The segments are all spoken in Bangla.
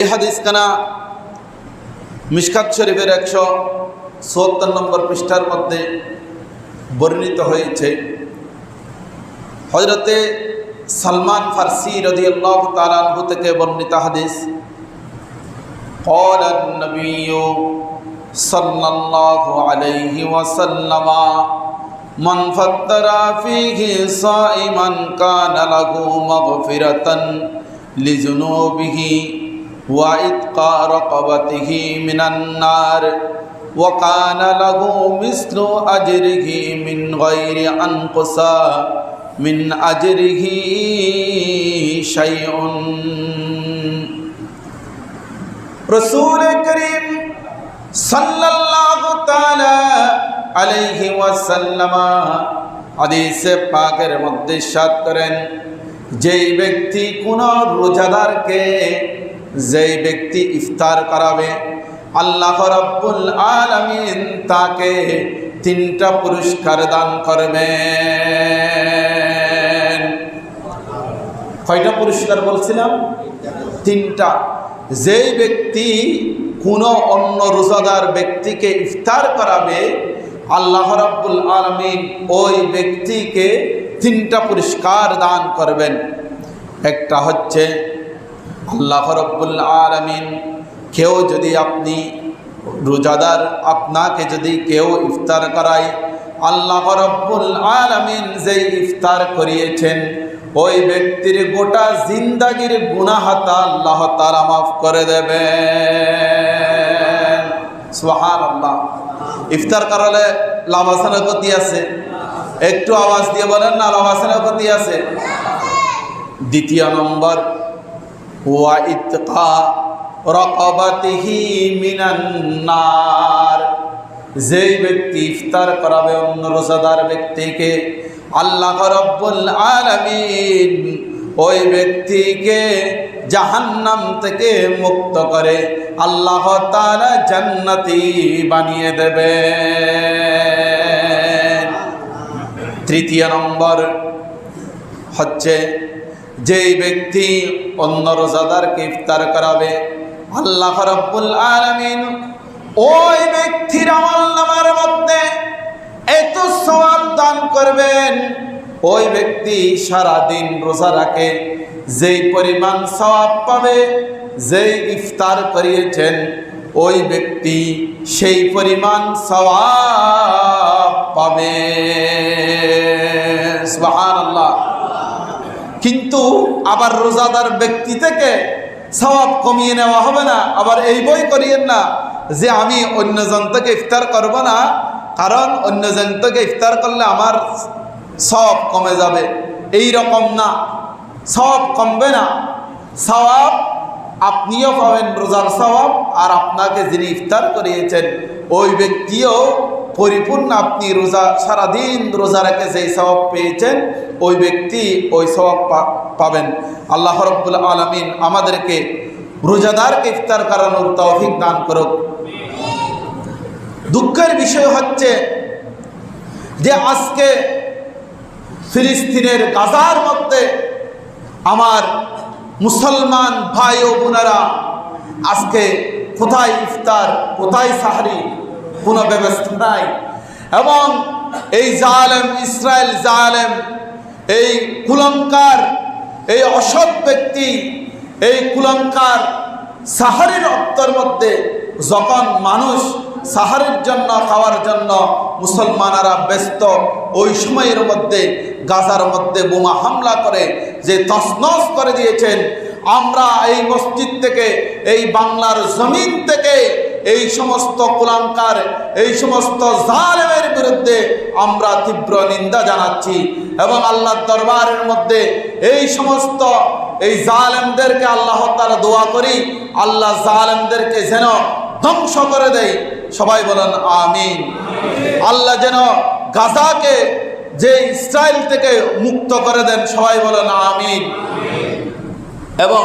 এই হাদিস কানা মিশকাত শরীফের একশো চুয়াত্তর নম্বর পৃষ্ঠার মধ্যে বর্ণিত হয়েছে হজরতে সালমান ফার্সি রদি আল্লাহ তালানহু থেকে বর্ণিত হাদিস قال النبي صلى الله عليه وسلم من فطر فيه صائما كان له مغفرة لذنوبه وعتق رقبته من النار وكان له مثل أجره من غير أنقص من أجره شيء রসুল করিম সাল্লাল্লাহু তাআলা আলাইহি ওয়াসাল্লাম হাদিসে পাকের মধ্যে সাত করেন যেই ব্যক্তি কোন রোজাদারকে যেই ব্যক্তি ইফতার করাবে, আল্লাহ রাব্বুল আলামিন তাকে তিনটা পুরস্কার দান করবেন। কয়টা পুরস্কার বলছিলাম? তিনটা। যেই ব্যক্তি কোনো অন্য রোজাদার ব্যক্তিকে ইফতার করাবে, আল্লাহ রাব্বুল আলমিন ওই ব্যক্তিকে তিনটা পুরস্কার দান করবেন। একটা হচ্ছে আল্লাহ রব্বুল আলমিন, কেউ যদি আপনি রোজাদার, আপনাকে যদি কেউ ইফতার করায়, আল্লাহ রব্বুল আলমিন যেই ইফতার করিয়েছেন, ওই ব্যক্তির গোটা জিন্দাগির গুনাহাতা আল্লাহ তারা মাফ করে দেবে সোহান আল্লাহ ইফতার করালে লাভ আসানের গতি আছে? একটু আওয়াজ দিয়ে বলেন না লাভ আসানের গতি আছে? দ্বিতীয় নম্বর ওয়া ইতকা রকবাতিহি মিনান নার। যেই ব্যক্তি ইফতার করাবে অন্য রোজাদার ব্যক্তিকে, আল্লাহ ওই ব্যক্তিকে জাহান্নাম থেকে মুক্ত করে আল্লাহ তাআলা জান্নাতি বানিয়ে দেবে তৃতীয় নম্বর হচ্ছে যেই ব্যক্তি অন্য রোজাদারকে ইফতার করাবে, আল্লাহ রব্বুল আলামিন ওই ব্যক্তির আমল নামার মধ্যে এত সওয়াব দান করবেন। ওই ব্যক্তি সারা দিন রোজা রাখে, যেই পরিমাণ সওয়াব পাবে, যেই ইফতার করিয়েছেন, ওই ব্যক্তি সেই পরিমাণ সওয়াব পাবে। সুবহানাল্লাহ। কিন্তু আবার রোজাদার ব্যক্তি থেকে সওয়াব কমিয়ে নেওয়া হবে না। আবার এই বই করিয়েন না যে আমি অন্যজন থেকে ইফতার করব না, কারণ অন্যজন থেকে ইফতার করলে আমার সব কমে যাবে। এই রকম না। সব কমবে না। সওয়াব আপনিও পাবেন রোজার সওয়াব, আর আপনাকে যিনি ইফতার করিয়েছেন, ওই ব্যক্তিও পরিপূর্ণ আপনি রোজা, সারাদিন রোজা রেখে যেই স্বভাব পেয়েছেন, ওই ব্যক্তি ওই স্বভাব পাবেন। আল্লাহ রব্বুল আলমিন আমাদেরকে রোজাদারকে ইফতার করানোর তৌফিক দান করুক। দুঃখের বিষয় হচ্ছে যে আজকে ফিলিস্তিনের গাজার মধ্যে আমার মুসলমান ভাই ও বোনেরা আজকে কোথায় ইফতার, কোথায় সাহারি কোনো ব্যবস্থা নাই। এবং এই জালেম, ইসরায়েল জালেম, এই কুলঙ্কার, এই অসৎ ব্যক্তি, এই কুলঙ্কার সাহারির অত্তর মধ্যে যখন মানুষ সাহারের জন্য, খাওয়ার জন্য মুসলমানেরা ব্যস্ত, ওই সময়ের মধ্যে, গাজার মধ্যে বোমা হামলা করে যে তসনস করে দিয়েছেন, আমরা এই মসজিদ থেকে, এই বাংলার জমিন থেকে এই সমস্ত কুলাঙ্কার, এই সমস্ত জালেমের বিরুদ্ধে আমরা তীব্র নিন্দা জানাচ্ছি এবং আল্লাহ দরবারের মধ্যে এই সমস্ত এই জালেমদেরকে আল্লাহ তারা দোয়া করি, আল্লাহ জালেমদেরকে যেন ধ্বংস করে দেয়। সবাই বলেন আমিন। আল্লাহ যেন গাজাকে যে ইসরায়েল থেকে মুক্ত করে দেন, সবাই বলেন আমিন। এবং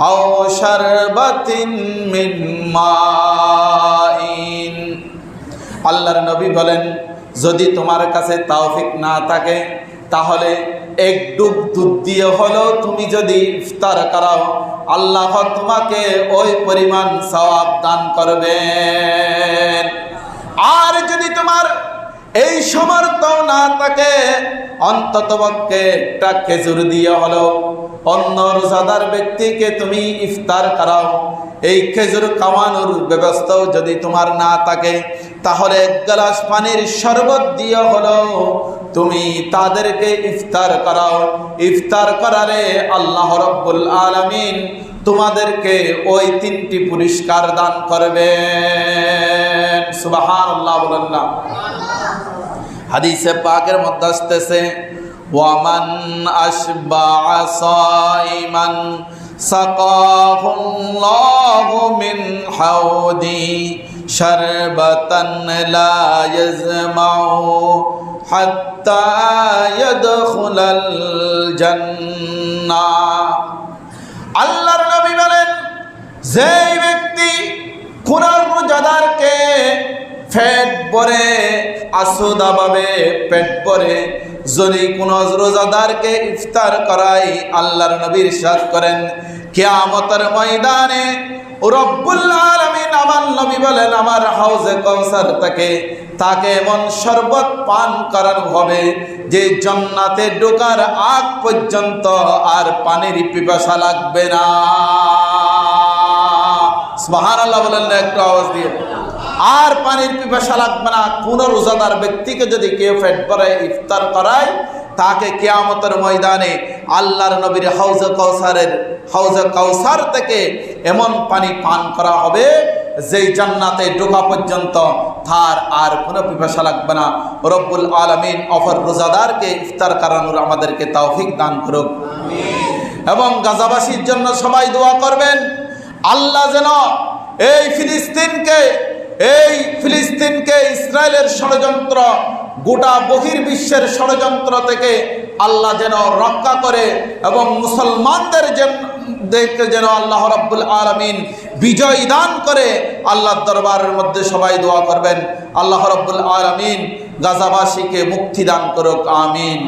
أو شربة من ماء আল্লাহর নবী বলেন যদি তোমার কাছে তাওফিক না থাকে তাহলে এক ডুব দুধ দিয়ে হলেও তুমি যদি ইফতার করাও আল্লাহ তোমাকে ওই পরিমাণ সওয়াব দান করবেন আর যদি তোমার এই সমর্থ না থাকে অন্তত পক্ষে একটা খেজুর দিয়ে হলো অন্য রোজাদার ব্যক্তিকে তুমি ইফতার করাও। এই খেজুর খাওয়ানোর ব্যবস্থাও যদি তোমার না থাকে, তাহলে এক গ্লাস পানির শরবত দিয়ে হলো, তুমি তাদেরকে ইফতার করাও। ইফতার করারে আল্লাহ রব্বুল আলামিন তোমাদেরকে ওই তিনটি পুরস্কার দান করবেন। সুবাহান আল্লাহ বলেন হাদিসে পাকের মধ্যে আসতেছে ওয়ামান আশবা সাইমান সাকাহু আল্লাহু মিন হাউদি শারবাতান লা ইয়াজমাউ হাত্তা ইয়াদখুলাল জান্নাহ আল্লাহর নবী বলেন, যেই ব্যক্তি খুনার রোজাদারকে পেট ভরে আসুদাভাবে পেট ভরে যদি কোন রোজাদারকে ইফতার করাই আল্লাহর নবীর সাথ করেন, কেয়ামতের ময়দানে নবী বলেন, আমার হাউজে কৌসার তাকে তাকে এমন শরবত পান হবে যে পর্যন্ত আর লাগবে না। আওয়াজ দিয়ে। আর পানির পিপাসা লাগবে না। কোন রোজাদার ব্যক্তিকে যদি কেউ পেট ভরে ইফতার করায়, তাকে কেয়ামতের ময়দানে আল্লাহর নবীর হাউজে কৌসারের হাউজে কৌসার থেকে এমন পানি পান করা হবে, যেই জান্নাতে ঢোকা পর্যন্ত তার আর কোনো পিপাসা লাগবে না। রব্বুল আলমিন অফর রোজাদারকে ইফতার করানোর আমাদেরকে তৌফিক দান করুক। এবং গাজাবাসীর জন্য সবাই দোয়া করবেন। আল্লাহ যেন এই ফিলিস্তিনকে এই ফিলিস্তিনকে ইসরায়েলের ষড়যন্ত্র, গোটা বহির্বিশ্বের ষড়যন্ত্র থেকে আল্লাহ যেন রক্ষা করে এবং মুসলমানদের যেন যেন আল্লাহ রব্বুল আলমিন বিজয় দান করে, আল্লাহর দরবারের মধ্যে সবাই দোয়া করবেন। আল্লাহ রব্বুল আলমিন গাজাবাসীকে মুক্তি দান করুক, আমিন।